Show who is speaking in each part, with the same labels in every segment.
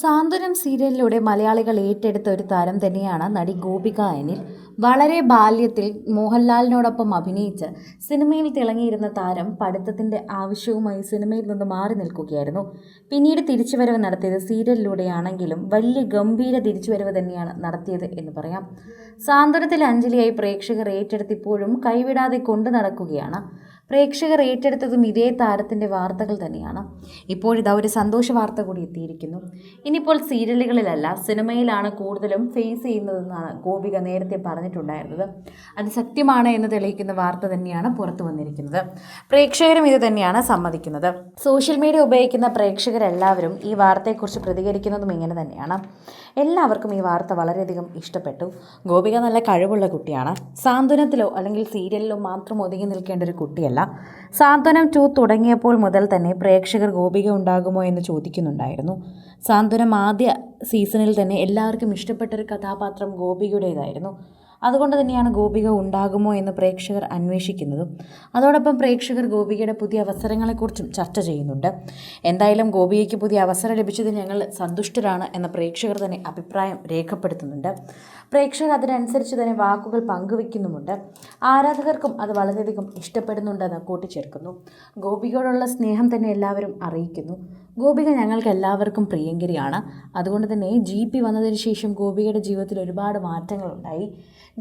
Speaker 1: സാന്ത്വനം സീരിയലിലൂടെ മലയാളികൾ ഏറ്റെടുത്ത ഒരു താരം തന്നെയാണ് നടി ഗോപിക അനിൽ വളരെ ബാല്യത്തിൽ മോഹൻലാലിനോടൊപ്പം അഭിനയിച്ച് സിനിമയിൽ തിളങ്ങിയിരുന്ന താരം പഠിത്തത്തിന്റെ ആവശ്യവുമായി സിനിമയിൽ നിന്ന് മാറി നിൽക്കുകയായിരുന്നു. പിന്നീട് തിരിച്ചുവരവ് നടത്തിയത് സീരിയലിലൂടെയാണെങ്കിലും വലിയ ഗംഭീര തിരിച്ചുവരവ് തന്നെയാണ് നടത്തിയത് എന്ന് പറയാം. സാന്ത്വനത്തിൽ അഞ്ജലിയായി പ്രേക്ഷകർ ഏറ്റെടുത്തിപ്പോഴും കൈവിടാതെ കൊണ്ടു നടക്കുകയാണ്. പ്രേക്ഷകർ ഏറ്റെടുത്തതും ഇതേ താരത്തിന്റെ വാർത്തകൾ തന്നെയാണ്. ഇപ്പോഴിതാ ഒരു സന്തോഷ വാർത്ത കൂടി എത്തിയിരിക്കുന്നു. ഇനിയിപ്പോൾ സീരിയലുകളിലല്ല സിനിമയിലാണ് കൂടുതലും ഫേസ് ചെയ്യുന്നതെന്നാണ് ഗോപിക നേരത്തെ പറഞ്ഞിട്ടുണ്ടായിരുന്നത്. അത് സത്യമാണ് എന്ന് തെളിയിക്കുന്ന വാർത്ത തന്നെയാണ് പുറത്തു വന്നിരിക്കുന്നത്. പ്രേക്ഷകരും ഇത് തന്നെയാണ് സമ്മതിക്കുന്നത്. സോഷ്യൽ മീഡിയ ഉപയോഗിക്കുന്ന പ്രേക്ഷകരെല്ലാവരും ഈ വാർത്തയെക്കുറിച്ച് പ്രതികരിക്കുന്നതും ഇങ്ങനെ തന്നെയാണ്. എല്ലാവർക്കും ഈ വാർത്ത വളരെയധികം ഇഷ്ടപ്പെട്ടു. ഗോപിക നല്ല കഴിവുള്ള കുട്ടിയാണ്. സാന്ത്വനത്തിലോ അല്ലെങ്കിൽ സീരിയലിലോ മാത്രം ഒതുങ്ങി നിൽക്കേണ്ട ഒരു കുട്ടിയല്ല. സാന്ത്വനം ടു തുടങ്ങിയപ്പോൾ മുതൽ തന്നെ പ്രേക്ഷകർ ഗോപിക ഉണ്ടാകുമോ എന്ന് ചോദിക്കുന്നുണ്ടായിരുന്നു. സാന്ത്വനം ആദ്യ സീസണിൽ തന്നെ എല്ലാവർക്കും ഇഷ്ടപ്പെട്ട ഒരു കഥാപാത്രം ഗോപികയുടേതായിരുന്നു. അതുകൊണ്ട് തന്നെയാണ് ഗോപിക ഉണ്ടാകുമോ എന്ന് പ്രേക്ഷകർ അന്വേഷിക്കുന്നതും. അതോടൊപ്പം പ്രേക്ഷകർ ഗോപികയുടെ പുതിയ അവസരങ്ങളെക്കുറിച്ചും ചർച്ച ചെയ്യുന്നുണ്ട്. എന്തായാലും ഗോപികയ്ക്ക് പുതിയ അവസരം ലഭിച്ചതിൽ ഞങ്ങൾ സന്തുഷ്ടരാണ് എന്ന പ്രേക്ഷകർ തന്നെ അഭിപ്രായം രേഖപ്പെടുത്തുന്നുണ്ട്. പ്രേക്ഷകർ അതിനനുസരിച്ച് തന്നെ വാക്കുകൾ പങ്കുവെക്കുന്നുമുണ്ട്. ആരാധകർക്കും അത് വളരെയധികം ഇഷ്ടപ്പെടുന്നുണ്ടെന്ന് കൂട്ടിച്ചേർക്കുന്നു. ഗോപികയോടുള്ള സ്നേഹം തന്നെ എല്ലാവരും അറിയിക്കുന്നു. ഗോപിക ഞങ്ങൾക്ക് എല്ലാവർക്കും പ്രിയങ്കരിയാണ്. അതുകൊണ്ട് തന്നെ ജി പി വന്നതിന് ശേഷം ഗോപികയുടെ ജീവിതത്തിൽ ഒരുപാട് മാറ്റങ്ങളുണ്ടായി.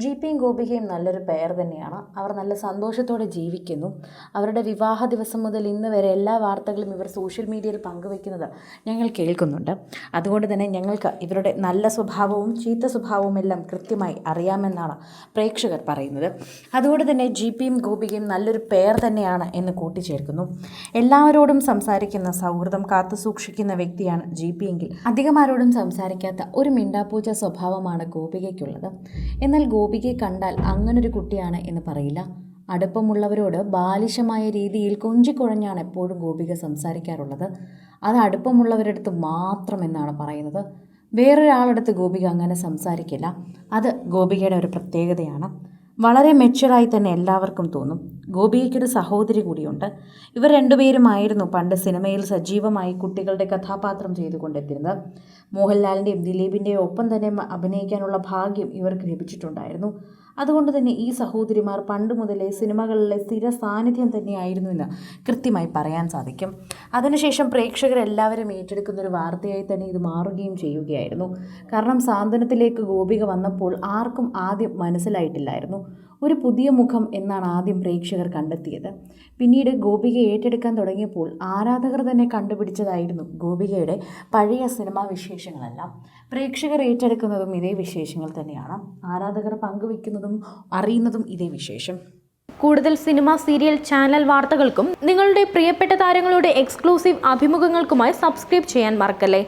Speaker 1: ജി പിയും ഗോപികയും നല്ലൊരു പെയർ തന്നെയാണ്. അവർ നല്ല സന്തോഷത്തോടെ ജീവിക്കുന്നു. അവരുടെ വിവാഹ ദിവസം മുതൽ ഇന്ന് വരെ എല്ലാ വാർത്തകളും ഇവർ സോഷ്യൽ മീഡിയയിൽ പങ്കുവയ്ക്കുന്നത് ഞങ്ങൾ കേൾക്കുന്നുണ്ട്. അതുകൊണ്ട് തന്നെ ഞങ്ങൾക്ക് ഇവരുടെ നല്ല സ്വഭാവവും ചീത്ത സ്വഭാവവും എല്ലാം കൃത്യമായി അറിയാമെന്നാണ് പ്രേക്ഷകർ പറയുന്നത്. അതുകൊണ്ട് തന്നെ ജി പിയും ഗോപികയും നല്ലൊരു പെയർ തന്നെയാണ് എന്ന് കൂട്ടിച്ചേർക്കുന്നു. എല്ലാവരോടും സംസാരിക്കുന്ന സൗഹൃദം കാത്തു സൂക്ഷിക്കുന്ന വ്യക്തിയാണ് ജി പി എങ്കിൽ അധികമാരോടും സംസാരിക്കാത്ത ഒരു മിണ്ടാപൂച്ച സ്വഭാവമാണ് ഗോപികയ്ക്കുള്ളത്. എന്നാൽ ഗോപികയെ കണ്ടാൽ അങ്ങനൊരു കുട്ടിയാണ് എന്ന് പറയില്ല. അടുപ്പമുള്ളവരോട് ബാലിശമായ രീതിയിൽ കൊഞ്ചിക്കുഴഞ്ഞാണ് എപ്പോഴും ഗോപിക സംസാരിക്കാറുള്ളത്. അത് അടുപ്പമുള്ളവരടുത്ത് മാത്രം എന്നാണ് പറയുന്നത്. വേറൊരാളടുത്ത് ഗോപിക അങ്ങനെ സംസാരിക്കില്ല. അത് ഗോപികയുടെ ഒരു പ്രത്യേകതയാണ്. വളരെ മെച്ചുവറായി തന്നെ എല്ലാവർക്കും തോന്നും. ഗോപികയ്ക്കൊരു സഹോദരി കൂടിയുണ്ട്. ഇവർ രണ്ടുപേരുമായിരുന്നു പണ്ട് സിനിമയിൽ സജീവമായി കുട്ടികളുടെ കഥാപാത്രം ചെയ്തുകൊണ്ടെത്തിയിരുന്നത് മോഹൻലാലിന്റെയും ദിലീപിന്റെയും ഒപ്പം തന്നെ അഭിനയിക്കാനുള്ള ഭാഗ്യം ഇവർക്ക് ലഭിച്ചിട്ടുണ്ടായിരുന്നു. അതുകൊണ്ട് തന്നെ ഈ സഹോദരിമാർ പണ്ട് മുതലേ സിനിമകളിലെ സ്ഥിര സാന്നിധ്യം തന്നെയായിരുന്നു എന്ന് കൃത്യമായി പറയാൻ സാധിക്കും. അതിനുശേഷം പ്രേക്ഷകരെല്ലാവരും ഏറ്റെടുക്കുന്ന ഒരു വാർത്തയായി തന്നെ ഇത് മാറുകയും ചെയ്യുകയായിരുന്നു. കാരണം സാന്ത്വനത്തിലേക്ക് ഗോപിക വന്നപ്പോൾ ആർക്കും ആദ്യം മനസ്സിലായിട്ടില്ലായിരുന്നു. ഒരു പുതിയ മുഖം എന്നാണ് ആദ്യം പ്രേക്ഷകർ കണ്ടെത്തിയത്. പിന്നീട് ഗോപിക ഏറ്റെടുക്കാൻ തുടങ്ങിയപ്പോൾ ആരാധകർ തന്നെ കണ്ടുപിടിച്ചതായിരുന്നു ഗോപികയുടെ പഴയ സിനിമാ വിശേഷങ്ങളെല്ലാം. പ്രേക്ഷകർ ഏറ്റെടുക്കുന്നതും ഇതേ വിശേഷങ്ങൾ തന്നെയാണ്. ആരാധകർ പങ്കുവെക്കുന്നതും അറിയുന്നതും ഇതേ വിശേഷം.
Speaker 2: കൂടുതൽ സിനിമ സീരിയൽ ചാനൽ വാർത്തകൾക്കും നിങ്ങളുടെ പ്രിയപ്പെട്ട താരങ്ങളുടെ എക്സ്ക്ലൂസീവ് അഭിമുഖങ്ങൾക്കുമായി സബ്സ്ക്രൈബ് ചെയ്യാൻ മറക്കല്ലേ?